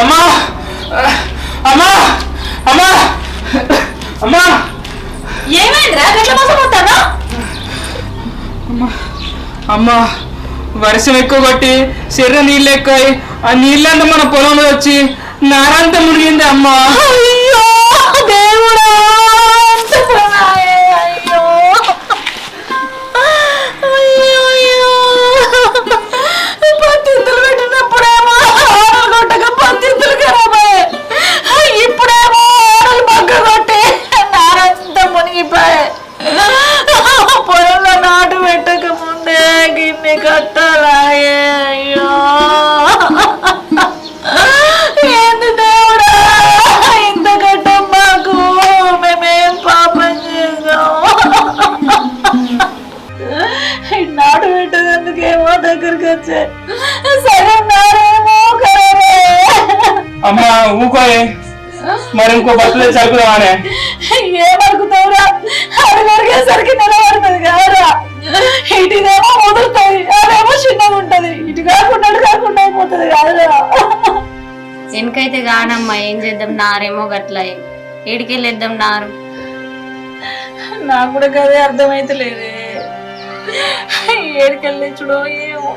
అమ్మా! అమ్మా! అమ్మా! అమ్మా! ఏమైందిరా? గట్ల మోసపోతాను అమ్మా! వర్షం ఎక్కువ కొట్టి చెర్ర నీళ్ళు ఎక్కువ ఆ నీళ్ళంతా మన పొలంలో వచ్చి నారంతా మునిగింది అమ్మా. గిన్నె కట్టాలాయే అయ్యో. ఏంది దేవుడా? ఇంత కట్టం మాకు. మేమేం పాపం చేసాం నాడు పెట్టేందుకేమో దగ్గరికి వచ్చే. సగం నారేమో అమ్మా ఊకోయే మరి ఇంకో బట్టలు మరిగేసరికి నిలబడుతుంది కాదురా ఇటుదేమో వదులుతుంది అదేమో చిన్నగా ఉంటది. ఇటు కాకుండా కాకుండా అయిపోతుంది. కాదురా వెనకైతే కానమ్మా ఏం చేద్దాం? నారేమో గట్ల ఏడికెళ్ళేద్దాం నారు? నాకు కూడా కదే అర్థమైతే లేదే ఏడికెళ్ళి చూడో ఏమో.